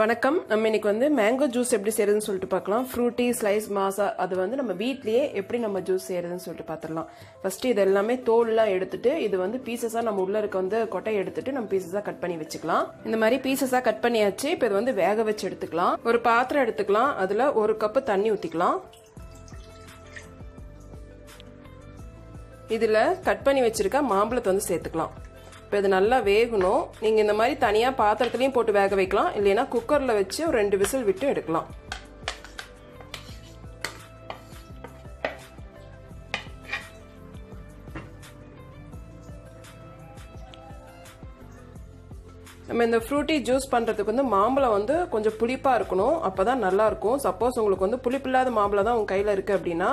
வணக்கம். நம்ம இன்னைக்கு வந்து மேங்கோ ஜூஸ் எப்படி செய்யறதுன்னு சொல்லிட்டு பார்க்கலாம். ஃப்ரூட்டி ஸ்லைஸ் மாசா அது வந்து நம்ம வீட்லேயே எப்படி நம்ம ஜூஸ் செய்யறதுன்னு சொல்லிட்டு பார்த்துடலாம். ஃபர்ஸ்ட் இது எல்லாமே தோல்லாம் எடுத்துட்டு இது வந்து பீசஸா நம்ம உள்ள இருக்க வந்து கொட்டை எடுத்துட்டு நம்ம பீசஸா கட் பண்ணி வச்சுக்கலாம். இந்த மாதிரி பீசஸா கட் பண்ணியாச்சு. இப்போ இது வந்து வேக வச்சு எடுத்துக்கலாம். ஒரு பாத்திரம் எடுத்துக்கலாம். அதுல ஒரு கப்பு தண்ணி ஊத்திக்கலாம். இதுல கட் பண்ணி வச்சிருக்க மாம்பழத்தை வந்து சேர்த்துக்கலாம். இப்போ இது நல்லா வேகணும். நீங்கள் இந்த மாதிரி தனியாக பாத்திரத்துலையும் போட்டு வேக வைக்கலாம். இல்லைன்னா குக்கரில் வச்சு ஒரு ரெண்டு விசில் விட்டு எடுக்கலாம். நம்ம இந்த ஃப்ரூட்டி ஜூஸ் பண்ணுறதுக்கு வந்து மாம்பழம் வந்து கொஞ்சம் புளிப்பாக இருக்கணும். அப்போ தான் நல்லாயிருக்கும். சப்போஸ் உங்களுக்கு வந்து புளிப்பில்லாத மாம்பழம் தான் உங்கள் கையில் இருக்குது அப்படின்னா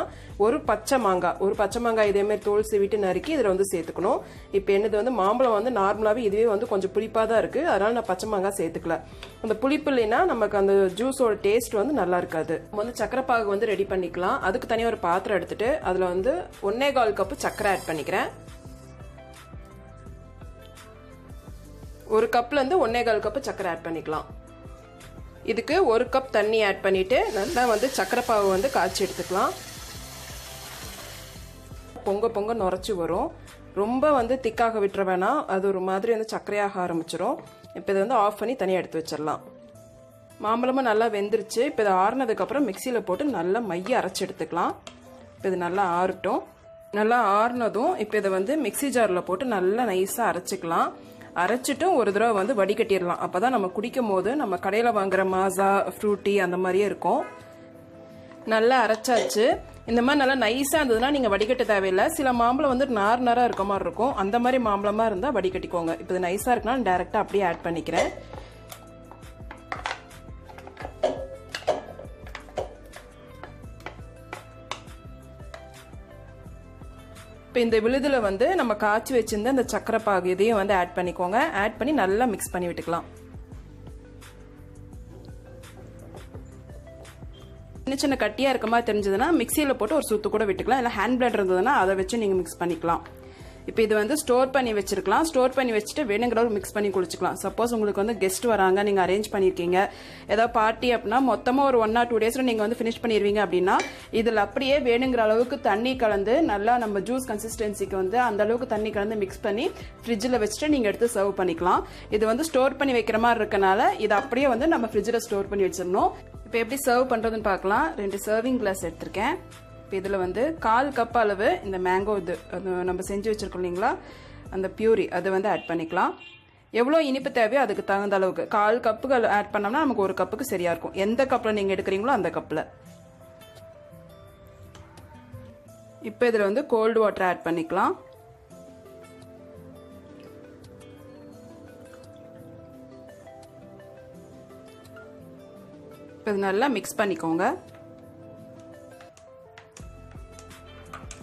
ஒரு பச்சை மாங்காய் ஒரு பச்சை மாங்காய் இதேமாரி தோல் சீவிட்டு நறுக்கி இதில் வந்து சேர்த்துக்கணும். இப்போ என்னது வந்து மாம்பழம் வந்து நார்மலாகவே இதுவே வந்து கொஞ்சம் புளிப்பாக தான் இருக்குது அதனால் நான் பச்சை மாங்காய் சேர்த்துக்கல. அந்த புளிப்பு இல்லைன்னா நமக்கு அந்த ஜூஸோட டேஸ்ட் வந்து நல்லா இருக்காது. நம்ம வந்து சக்கரை பாகு வந்து ரெடி பண்ணிக்கலாம். அதுக்கு தனியாக ஒரு பாத்திரம் எடுத்துகிட்டு அதில் வந்து ஒன்னே கால் கப்பு சக்கரை ஆட் பண்ணிக்கிறேன். ஒரு கப்லேருந்து ஒன்னே கால் கப்பு சக்கரை ஆட் பண்ணிக்கலாம். இதுக்கு ஒரு கப் தண்ணி ஆட் பண்ணிட்டு நல்லா வந்து சர்க்கரைப்பாவை பாவு வந்து காய்ச்சி எடுத்துக்கலாம். பொங்க பொங்க நுரைச்சி வரும். ரொம்ப வந்து திக்காக விட்டுற வேணாம். அது ஒரு மாதிரி வந்து சர்க்கரையாக ஆரம்பிச்சிடும் இப்போ இதை வந்து ஆஃப் பண்ணி தனியாக எடுத்து வச்சிடலாம். மாம்பழமும் நல்லா வெந்துருச்சு. இப்போ இதை ஆறுனதுக்கப்புறம் மிக்சியில் போட்டு நல்லா மைய அரைச்சி எடுத்துக்கலாம். இப்போ இது நல்லா ஆறட்டும். நல்லா ஆறுனதும் இப்போ இதை வந்து மிக்சி ஜாரில் போட்டு நல்லா நைஸாக அரைச்சிக்கலாம். அரைச்சிட்டும் ஒரு தடவை வந்து வடிகட்டிடலாம். அப்போ தான் நம்ம குடிக்கும் போது நம்ம கடையில் வாங்குற மாசா ஃப்ரூட்டி அந்த மாதிரியே இருக்கும். நல்லா அரைச்சாச்சு. இந்த மாதிரி நல்லா நைஸாக இருந்ததுன்னா நீங்கள் வடிகட்ட தேவையில்லை. சில மாம்பழம் வந்து நார் நாராக இருக்க மாதிரி இருக்கும். அந்த மாதிரி மாம்பழமாக இருந்தால் வடிகட்டிக்கோங்க. இப்போ இது நைஸாக இருக்குன்னா டேரெக்டாக அப்படியே ஆட் பண்ணிக்கிறேன். இப்போ இந்த விழுதில் வந்து நம்ம காய்ச்சி வச்சிருந்த அந்த சக்கரை பாகு இதையும் வந்து ஆட் பண்ணிக்கோங்க. ஆட் பண்ணி நல்லா மிக்ஸ் பண்ணி விட்டுக்கலாம். சின்ன சின்ன கட்டியாக இருக்க மாதிரி தெரிஞ்சதுன்னா மிக்சியில் போட்டு ஒரு சுத்து கூட விட்டுக்கலாம். இல்லை ஹேண்ட் பிளேட் இருந்ததுன்னா அதை வச்சு நீங்கள் மிக்ஸ் பண்ணிக்கலாம். இப்போ இது வந்து ஸ்டோர் பண்ணி வச்சிருக்கலாம். ஸ்டோர் பண்ணி வச்சுட்டு வேணுங்கிற மிக்ஸ் பண்ணி குடிச்சிக்கலாம். சப்போஸ் உங்களுக்கு வந்து கெஸ்ட் வராங்க நீங்கள் அரேஞ்ச் பண்ணியிருக்கீங்க ஏதாவது பார்ட்டி அப்படின்னா மொத்தமாக ஒரு ஒன் ஆர் டூ டேஸில் நீங்கள் வந்து ஃபினிஷ் பண்ணிடுவீங்க அப்படின்னா இதில் அப்படியே வேணுங்கிற அளவுக்கு தண்ணி கலந்து நல்லா நம்ம ஜூஸ் கன்சிஸ்டன்சிக்கு வந்து அந்த அளவுக்கு தண்ணி கலந்து மிக்ஸ் பண்ணி ஃப்ரிட்ஜில் வச்சுட்டு நீங்கள் எடுத்து சர்வ் பண்ணிக்கலாம். இது வந்து ஸ்டோர் பண்ணி வைக்கிற மாதிரி இருக்கனால இது அப்படியே வந்து நம்ம ஃப்ரிட்ஜில் ஸ்டோர் பண்ணி வச்சிடணும். இப்போ எப்படி சர்வ் பண்ணுறதுன்னு பார்க்கலாம். ரெண்டு சர்விங் கிளாஸ் எடுத்திருக்கேன். இப்போ இதில் வந்து கால் கப் அளவு இந்த மேங்கோ இது அது நம்ம செஞ்சு வச்சுருக்கோம் இல்லைங்களா? அந்த பியூரி அதை வந்து ஆட் பண்ணிக்கலாம். எவ்வளோ இனிப்பு தேவையோ அதுக்கு தகுந்த அளவுக்கு. கால் கப்புகள் ஆட் பண்ணோம்னா நமக்கு ஒரு கப்புக்கு சரியாக இருக்கும். எந்த கப்பில் நீங்கள் எடுக்கிறீங்களோ அந்த கப்பில். இப்போ இதில் வந்து கோல்டு வாட்டர் ஆட் பண்ணிக்கலாம். இப்போ இது நல்லா மிக்ஸ் பண்ணிக்கோங்க.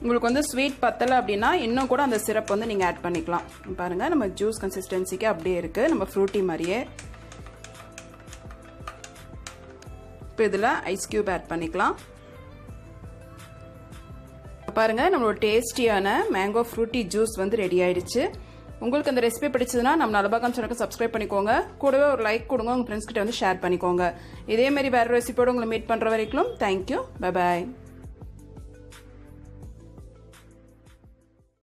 உங்களுக்கு வந்து ஸ்வீட் பத்தலை அப்படின்னா இன்னும் கூட அந்த சிரப் வந்து நீங்கள் ஆட் பண்ணிக்கலாம். பாருங்கள் நம்ம ஜூஸ் கன்சிஸ்டன்சிக்கு அப்படியே இருக்குது நம்ம ஃப்ரூட்டி மாதிரியே. இப்போ இதில் ஐஸ் கியூப் ஆட் பண்ணிக்கலாம். பாருங்கள் நம்மளோட டேஸ்டியான மேங்கோ ஃப்ரூட்டி ஜூஸ் வந்து ரெடி ஆயிடுச்சு. உங்களுக்கு அந்த ரெசிபி பிடிச்சதுன்னா நம்ம நலபாகம் சேனலுக்கு சப்ஸ்கிரைப் பண்ணிக்கோங்க. கூடவே ஒரு லைக் கொடுங்க உங்கள் ஃப்ரெண்ட்ஸ் கிட்ட வந்து ஷேர் பண்ணிக்கோங்க. இதேமாரி வேறு ரெசிபியோடு உங்களை மீட் பண்ணுற வரைக்கும் தேங்க்யூ பபாய் பாய்